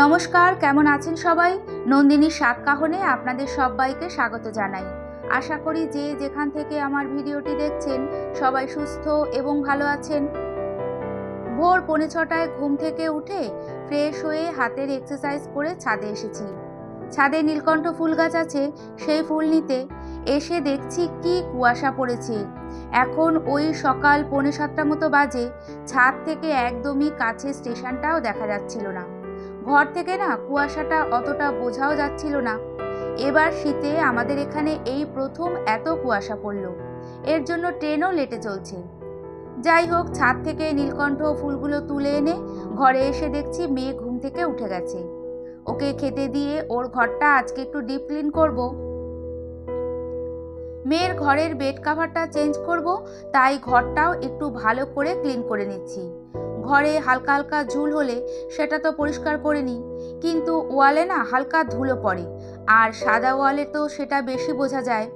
নমস্কার, কেমন আছেন সবাই? নন্দিনী সাতকাহনে আপনাদের সবাইকে স্বাগত জানাই। আশা করি যে যেখান থেকে আমার ভিডিওটি দেখছেন, সবাই সুস্থ এবং ভালো আছেন। ভোর পৌনে ছটায় ঘুম থেকে উঠে ফ্রেশ হয়ে হাতের এক্সারসাইজ করে ছাদে এসেছি। ছাদে নীলকণ্ঠ ফুল গাছ আছে, সেই ফুল নিতে এসে দেখছি কি কুয়াশা পড়েছে। এখন ওই সকাল পৌনে সাতটা মতো বাজে, ছাদ থেকে একদমই কাছে স্টেশনটাও দেখা যাচ্ছিল না। ঘর থেকে না কুয়াশাটা অতটা বোঝাও যাচ্ছিল না। এবার শীতে আমাদের এখানে এই প্রথম এত কুয়াশা পড়ল। এর জন্য ট্রেনও লেটে চলছে। যাই হোক, ছাদ থেকে নীলকণ্ঠ ফুলগুলো তুলে এনে ঘরে এসে দেখছি মেয়ে ঘুম থেকে উঠে গেছে। ওকে খেতে দিয়ে ওর ঘরটা আজকে একটু ডিপ ক্লিন করব। মেয়ের ঘরের বেড কাভারটা চেঞ্জ করব, তাই ঘরটাও একটু ভালো করে ক্লিন করে নিচ্ছি। ঘরে হালকা হালকা ঝুল হলে সেটা তো পরিষ্কার করে নিই কিন্তু ওয়ালে না হালকা ধুলো পড়ে, আর সাদা ওয়ালে তো সেটা বেশি বোঝা যায়।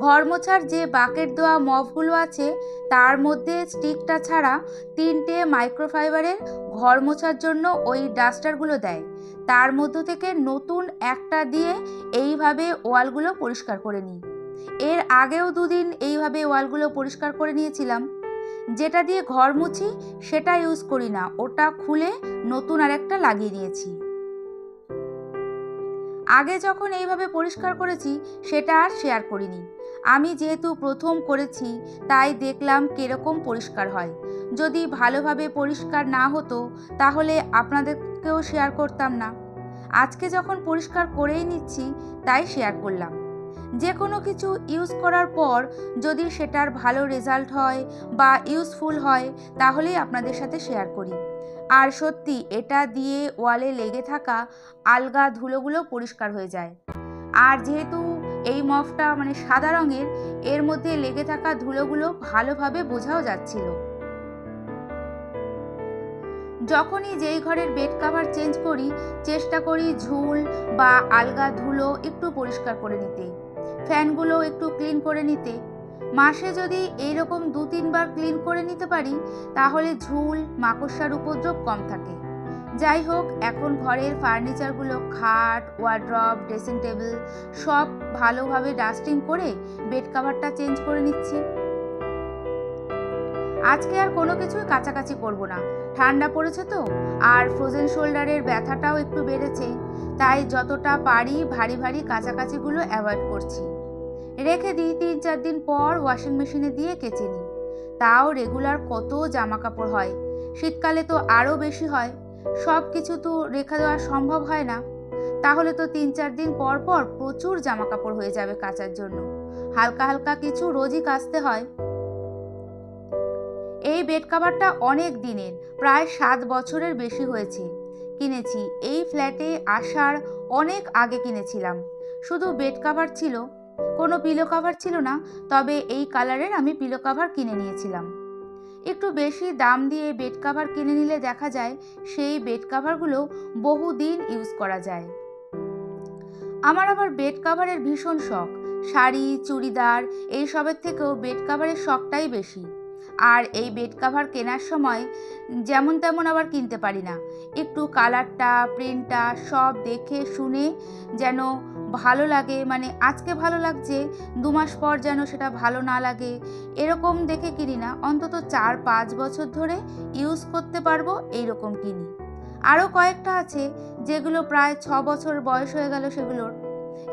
ঘর মোছার যে বাকেট দেওয়া মফগুলো আছে, তার মধ্যে স্টিকটা ছাড়া তিনটে মাইক্রোফাইবারের ঘর মোছার জন্য ওই ডাস্টারগুলো দেয়। তার মধ্য থেকে নতুন একটা দিয়ে এইভাবে ওয়ালগুলো পরিষ্কার করে নিই। এর আগেও দুদিন এইভাবে ওয়ালগুলো পরিষ্কার করে নিয়েছিলাম। যেটা দিয়ে ঘর মুছি, সেটা ইউজ করি না। ওটা খুলে নতুন আরেকটা লাগিয়ে নিয়েছি আগে যখন এইভাবে পরিষ্কার করেছি, সেটা আর শেয়ার করিনি। আমি যেহেতু প্রথম করেছি, তাই দেখলাম কীরকম পরিষ্কার হয়। যদি ভালোভাবে পরিষ্কার না হতো, তাহলে আপনাদেরকেও শেয়ার করতাম না। আজকে যখন পরিষ্কার করেই নিচ্ছি, তাই শেয়ার করলাম। যে কোনো কিছু ইউজ করার পর যদি সেটার ভালো রেজাল্ট হয় বা ইউজফুল হয়, তাহলেই আপনাদের সাথে শেয়ার করি। আর সত্যি এটা দিয়ে ওয়ালে লেগে থাকা আলগা ধুলোগুলো পরিষ্কার হয়ে যায়। আর যেহেতু এই মফটা মানে সাদা রঙের, এর মধ্যে লেগে থাকা ধুলোগুলো ভালোভাবে বোঝাও যাচ্ছিল। যখনই যেই ঘরের বেড কাভার চেঞ্জ করি, চেষ্টা করি ঝুল বা আলগা ধুলো একটু পরিষ্কার করে নিতে। ফ্যানগুলো একটু ক্লিন করে নিতে। মাসে যদি এইরকম দু তিনবার ক্লিন করে নিতে পারি, তাহলে ঝুল, মাকড়সার উপদ্রব কম থাকে। যাই হোক, এখন ঘরের ফার্নিচারগুলো, খাট, ওয়ার্ড্রপ, ড্রেসিং টেবিল, সব ভালোভাবে ডাস্টিং করে বেড কাভারটা চেঞ্জ করে নিচ্ছি। আজকে আর কোনো কিছুই কাছাকাছি করব না। ঠান্ডা পড়েছে তো, আর ফ্রোজেন শোল্ডারের ব্যথাটাও একটু বেড়েছে, তাই যতটা পারি ভারী ভারী কাছাকাছিগুলো অ্যাভয়েড করছি। রেখে দিই তিন চার দিন পর ওয়াশিং মেশিনে দিয়ে কেচে নিই। তাও রেগুলার কত জামা কাপড় হয়, শীতকালে তো আরও বেশি হয় সব কিছু তো রেখে দেওয়া সম্ভব হয় না। তাহলে তো তিন চার দিন পর পর প্রচুর জামা কাপড় হয়ে যাবে কাচার জন্য। হালকা হালকা কিছু রোজই কাচতে হয়। বেড কাভারটা অনেক দিনের, প্রায় সাত বছরের বেশি হয়েছে। কিনেছি, এই ফ্ল্যাটে আসার অনেক আগে কিনেছিলাম। শুধু বেড কাভার ছিল, কোনো পিলো কাভার ছিল না, তবে এই কালারের আমি পিলো কাভার কিনে নিয়েছিলাম। একটু বেশি দাম দিয়ে বেড কাভার কিনে নিলে দেখা যায়, সেই বেড কাভারগুলো বহুদিন ইউজ করা যায়। আমার আবার বেড কাভারের ভীষণ শখ, শাড়ি, চুড়িদার, এইসবের থেকেও বেড কাভারের শখটাই বেশি। আর এই বেড কাভার কেনার সময় যেমন তেমন আবার কিনতে পারি না। একটু কালারটা প্রিন্টটা সব দেখে শুনে যেন ভালো লাগে মানে আজকে ভালো লাগছে, দু মাস পর যেন সেটা ভালো না লাগে, এরকম দেখে কিনি না। অন্তত চার পাঁচ বছর ধরে ইউজ করতে পারব এইরকম কিনি। আরও কয়েকটা আছে যেগুলো প্রায় ছ বছর বয়স হয়ে গেল সেগুলোর।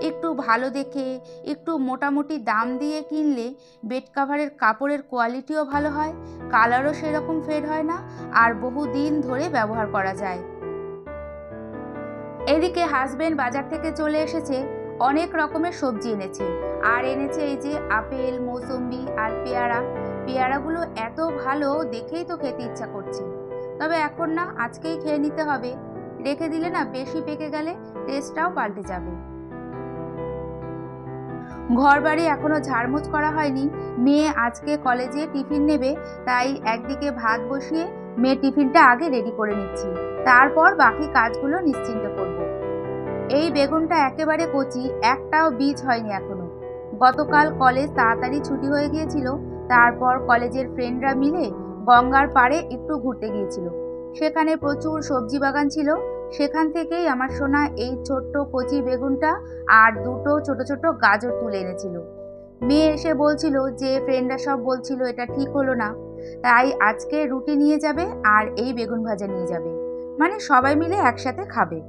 একটু ভালো দেখে, একটু মোটামুটি দাম দিয়ে কিনলে বেড কাভারের কাপড়ের কোয়ালিটিও ভালো হয় কালারও সেরকম ফেড হয় না, আর বহু দিন ধরে ব্যবহার করা যায়। এদিকে হাজবেন্ড বাজার থেকে চলে এসেছে, অনেক রকমের সবজি এনেছে। আর এনেছে এই যে আপেল, মৌসম্বি আর পেয়ারা। পেয়ারাগুলো এত ভালো দেখেই তো খেতে ইচ্ছা করছে। তবে এখন না, আজকেই খেয়ে নিতে হবে। রেখে দিলে না, বেশি পেকে গেলে টেস্টটাও পাল্টে যাবে। ঘর বাড়ি এখনও ঝাড়মুছ করা হয়নি। মেয়ে আজকে কলেজে টিফিন নেবে, তাই একদিকে ভাত বসিয়ে মেয়ে টিফিনটা আগে রেডি করে নিচ্ছি। তারপর বাকি কাজগুলো নিশ্চিন্ত করব। এই বেগুনটা একেবারে কচি, একটাও বীজ হয়নি এখনও। গতকাল কলেজ তাড়াতাড়ি ছুটি হয়ে গিয়েছিল, তারপর কলেজের ফ্রেন্ডরা মিলে গঙ্গার পাড়ে একটু ঘুরতে গিয়েছিল। সেখানে প্রচুর সবজি বাগান ছিল সেখান থেকেই আমার সোনা এই ছোট্ট কচি বেগুনটা আর দুটো ছোট ছোট গাজর তুলে এনেছিল। মেয়ে এসে বলছিল যে, ফ্রেন্ডরা সব বলছিল এটা ঠিক হলো না, তাই আজকে রুটি নিয়ে যাবে আর এই বেগুন ভাজা নিয়ে যাবে। মানে সবাই মিলে একসাথে খাবে।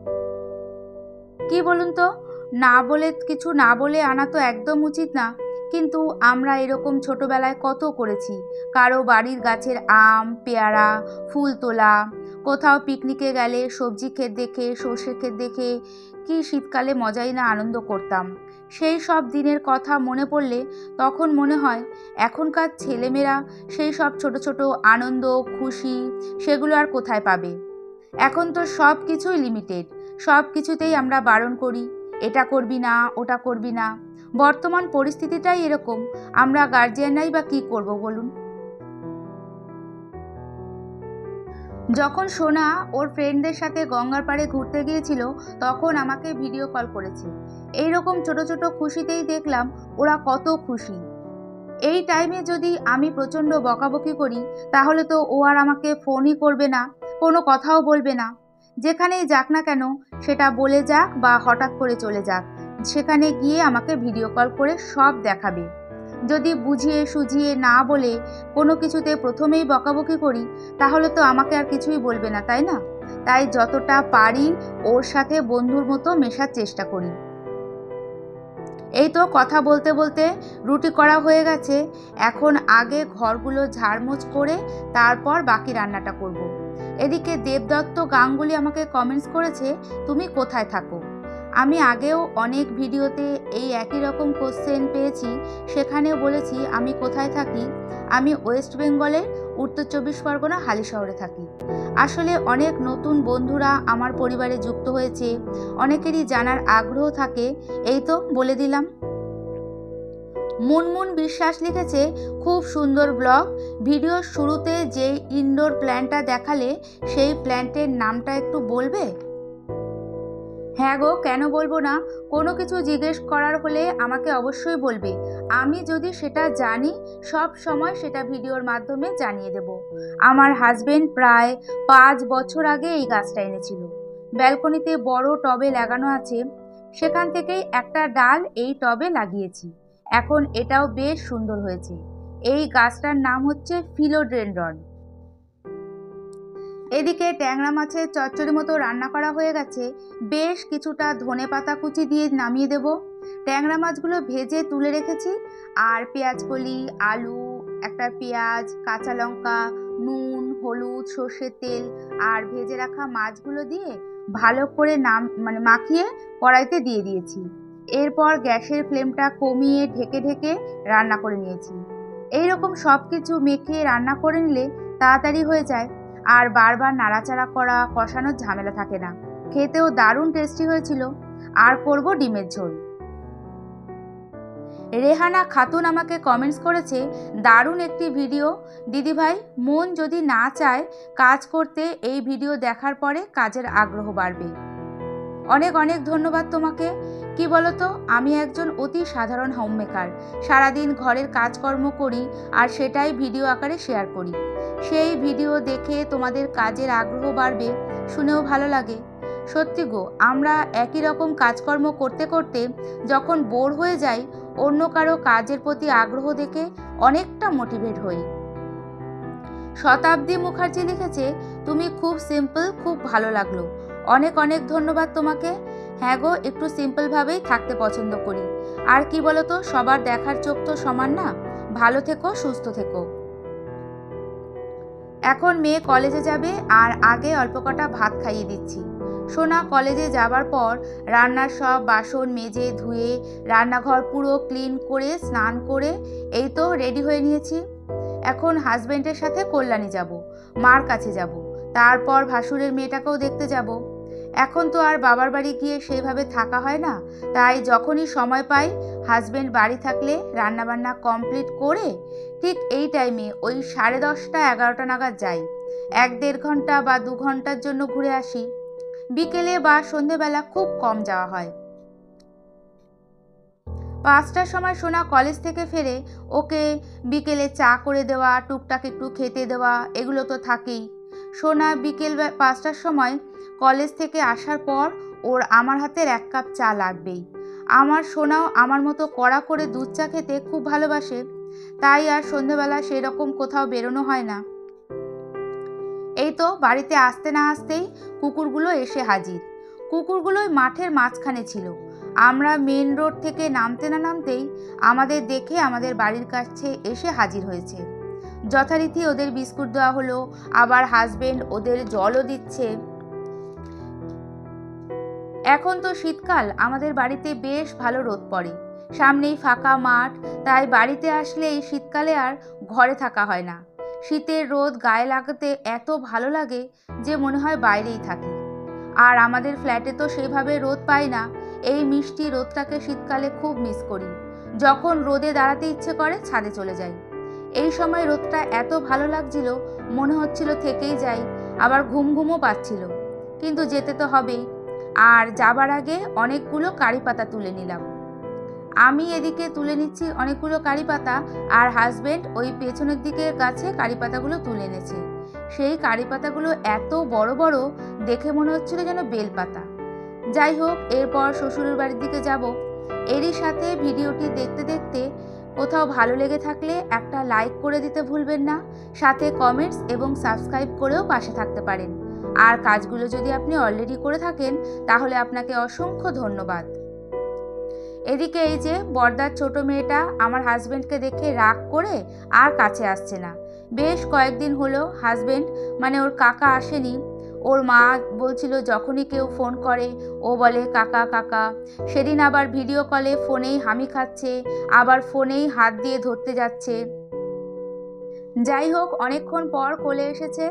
কি বলুন তো, না বলে, কিছু না বলে আনা তো একদম উচিত না। কিন্তু আমরা এরকম ছোটবেলায় কত করেছি। কারও বাড়ির গাছের আম, পেয়ারা, ফুল তোলা কোথাও পিকনিকে গেলে, সবজি ক্ষেত দেখে সর্ষে ক্ষেত দেখে কি শীতকালে মজাই না আনন্দ করতাম। সেই সব দিনের কথা মনে পড়লে তখন মনে হয়, এখনকার ছেলেমেয়েরা সেই সব ছোট ছোট আনন্দ, খুশি সেগুলো আর কোথায় পাবে? এখন তো সব কিছুই লিমিটেড সব কিছুতেই আমরা বারণ করি, এটা করবি না, ওটা করবি না। বর্তমান পরিস্থিতিটাই এরকম, আমরা গার্জিয়ানরাই বা কী করব বলুন? যখন সোনা ওর ফ্রেন্ডদের সাথে গঙ্গার পাড়ে ঘুরতে গিয়েছিল, তখন আমাকে ভিডিও কল করেছে। এই রকম ছোট ছোট খুশিতেই দেখলাম ওরা কত খুশি। এই টাইমে যদি আমি প্রচণ্ড বকাবকি করি, তাহলে তো ও আর আমাকে ফোনই করবে না, কোনো কথাও বলবে না। যেখানেই যাক না কেন, সেটা বলে যাক বা হঠাৎ করে চলে যাক। সেখানে গিয়ে আমাকে ভিডিও কল করে সব দেখাবে। যদি বুঝিয়ে সুঝিয়ে না বলে কোনো কিছুতে প্রথমেই বকাবকি করি, তাহলে তো আমাকে আর কিছুই বলবে না, তাই না? তাই যতটা পারি ওর সাথে বন্ধুর মতো মেশার চেষ্টা করি। এই তো কথা বলতে বলতে রুটি করা হয়ে গেছে, এখন আগে ঘরগুলো ঝাড়মোছ করে তারপর বাকি রান্নাটা করব। এদিকে দেবদত্ত গাঙ্গুলি আমাকে কমেন্টস করেছে, তুমি কোথায় থাকো? আমি আগেও অনেক ভিডিওতে এই একই রকম কোশ্চেন পেয়েছি। সেখানেও বলেছি, আমি কোথায় থাকি? আমি ওয়েস্ট বেঙ্গলের উত্তর চব্বিশ পরগনা, হালি শহরে থাকি। আসলে অনেক নতুন বন্ধুরা আমার পরিবারে যুক্ত হয়েছে। অনেকেরই জানার আগ্রহ থাকে। এই তো, বলে দিলাম। মুনমুন বিশ্বাস লিখেছে, খুব সুন্দর ব্লগ। ভিডিওর শুরুতে যে ইনডোর প্ল্যান্টটা দেখালে, সেই প্ল্যান্টের নামটা একটু বলবে? হ্যাঁ গো, কেন বলব না? কোনো কিছু জিজ্ঞেস করার হলে আমাকে অবশ্যই বলবে। আমি যদি সেটা জানি, সব সময় সেটা ভিডিওর মাধ্যমে জানিয়ে দেব। আমার হাজবেন্ড প্রায় পাঁচ বছর আগে এই গাছটা এনেছিল। ব্যালকনিতে বড় টবে লাগানো আছে। সেখান থেকেই একটা ডাল এই টবে লাগিয়েছি। এখন এটাও বেশ সুন্দর হয়েছে। এই গাছটার নাম হচ্ছে ফিলোড্রেন্ড্রন এদিকে ট্যাংরা মাছের চচ্চড়ি মতো রান্না করা হয়ে গেছে। বেশ কিছুটা ধনে পাতা কুচি দিয়ে নামিয়ে দেব। ট্যাংরা মাছগুলো ভেজে তুলে রেখেছি। আর পেঁয়াজ কলি আলু, একটা পেঁয়াজ, কাঁচা লঙ্কা, নুন, হলুদ, সর্ষের তেল আর ভেজে রাখা মাছগুলো দিয়ে ভালো করে নাম মানে মাখিয়ে কড়াইতে দিয়ে দিয়েছি। এরপর গ্যাসের ফ্লেমটা কমিয়ে ঢেকে ঢেকে রান্না করে নিয়েছি। এই রকম সব কিছু মেখে রান্না করে নিলে তাড়াতাড়ি হয়ে যায়। আর বারবার নাড়াচাড়া করা, কষানোর ঝামেলা থাকে না। খেতেও দারুণ টেস্টি হয়েছিল। আর করব ডিমের ঝোল। রেহানা খাতুন আমাকে কমেন্টস করেছে, দারুণ একটি ভিডিও দিদিভাই, মন যদি না চায় কাজ করতে, এই ভিডিও দেখার পরে কাজের আগ্রহ বাড়বে। অনেক অনেক ধন্যবাদ তোমাকে। কি বলতো, আমি একজন অতি সাধারণ হোমমেকার সারাদিন ঘরের কাজকর্ম করি আর সেটাই ভিডিও আকারে শেয়ার করি। সেই ভিডিও দেখে তোমাদের কাজের আগ্রহ বাড়বে, শুনেও ভালো লাগে। সত্যি গো, আমরা একই রকম কাজকর্ম করতে করতে যখন বোর হয়ে যাই, অন্য কারও কাজের প্রতি আগ্রহ দেখে অনেকটা মোটিভেট হই। শতাব্দী মুখার্জি লিখেছে, তুমি খুব সিম্পল খুব ভালো লাগল। অনেক অনেক ধন্যবাদ তোমাকে। হ্যাঁ গো, একটু সিম্পলভাবেই থাকতে পছন্দ করি। আর কি বলতো, সবার দেখার চোখ তো সমান না। ভালো থেকো, সুস্থ থেকো। এখন মেয়ে কলেজে যাবে, আর আগে অল্প কটা ভাত খাইয়ে দিচ্ছি। সোনা, কলেজে যাবার পর রান্নার সব বাসন মেজে ধুয়ে, রান্নাঘর পুরো ক্লিন করে, স্নান করে, এই তো রেডি হয়ে নিয়েছি। এখন হাজবেন্ডের সাথে কল্যাণী যাব, মার কাছে যাব। তারপর ভাসুরের মেয়েটাকেও দেখতে যাব। এখন তো আর বাবার বাড়ি গিয়ে সেইভাবে থাকা হয় না। তাই যখনই সময় পাই হাজবেন্ড বাড়ি থাকলে রান্নাবান্না কমপ্লিট করে ঠিক এই টাইমে ওই সাড়ে দশটা, এগারোটা নাগাদ যাই। এক দেড় ঘণ্টা বা দু ঘণ্টার জন্য ঘুরে আসি। বিকেলে বা সন্ধেবেলা খুব কম যাওয়া হয়। পাঁচটার সময় সোনা কলেজ থেকে ফেরে ওকে বিকেলে চা করে দেওয়া, টুকটাক একটু খেতে দেওয়া, এগুলো তো থাকেই। সোনা বিকেল পাঁচটার সময় কলেজ থেকে আসার পর ওর আমার হাতের এক কাপ চা লাগবেই। আমার সোনাও আমার মতো কড়া করে দুধ চা খেতে খুব ভালোবাসে। তাই আর সন্ধেবেলা সেই রকম কোথাও বেরোনো হয় না। এই তো বাড়িতে আসতে না আসতেই কুকুরগুলো এসে হাজির। কুকুরগুলোই মাঠের মাঝখানে ছিল। আমরা মেন রোড থেকে নামতে না নামতেই আমাদের দেখে আমাদের বাড়ির কাছে এসে হাজির হয়েছে। যথারীতি ওদের বিস্কুট দেওয়া হলো, আবার হাজবেন্ড ওদের জলও দিচ্ছে। এখন তো শীতকাল, আমাদের বাড়িতে বেশ ভালো রোদ পড়ে। সামনেই ফাঁকা মাঠ, তাই বাড়িতে আসলে এই শীতকালে আর ঘরে থাকা হয় না। শীতের রোদ গায়ে লাগাতে এত ভালো লাগে যে মনে হয় বাইরেই থাকি। আর আমাদের ফ্ল্যাটে তো সেইভাবে রোদ পাই না, এই মিষ্টি রোদটাকে শীতকালে খুব মিস করি। যখন রোদে দাঁড়াতে ইচ্ছে করে, ছাদে চলে যাই। এই সময় রোদটা এত ভালো লাগছিল, মনে হচ্ছিল থেকেই যাই, আবার ঘুম ঘুমও পাচ্ছিল। কিন্তু যেতে তো হবেই আর যাবার আগে অনেকগুলো কারি পাতা তুলে নিলাম। আমি এদিকে তুলে নিচ্ছি অনেকগুলো কারি পাতা আর হাজবেন্ড ওই পেছনের দিকের গাছে কারি পাতাগুলো তুলে এনেছে। সেই কারি পাতাগুলো এত বড় বড় দেখে মনে হচ্ছিল যেন বেলপাতা। যাই হোক, এরপর শ্বশুরের বাড়ির দিকে যাব। এরই সাথে ভিডিওটি দেখতে দেখতে কোথাও ভালো লেগে থাকলে একটা লাইক করে দিতে ভুলবেন না। সাথে কমেন্টস এবং সাবস্ক্রাইব করেও পাশে থাকতে পারেন। আর কাজগুলো যদি আপনি অলরেডি করে থাকেন, তাহলে আপনাকে অসংখ্য ধন্যবাদ। এদিকে এই যে বর্দার ছোট মেয়েটা আমার হাজবেন্ডকে দেখে রাগ করে আর কাছে আসছে না। বেশ কয়েকদিন হলো হাজবেন্ড মানে ওর কাকা আসেনি। ওর মা বলছিল যখনই কেউ ফোন করে, ও বলে, কাকা কাকা। সেদিন আবার ভিডিও কলে ফোনেই হামি খাচ্ছে, আবার ফোনেই হাত দিয়ে ধরতে যাচ্ছে। যাই হোক, অনেকক্ষণ পর কোলে এসেছে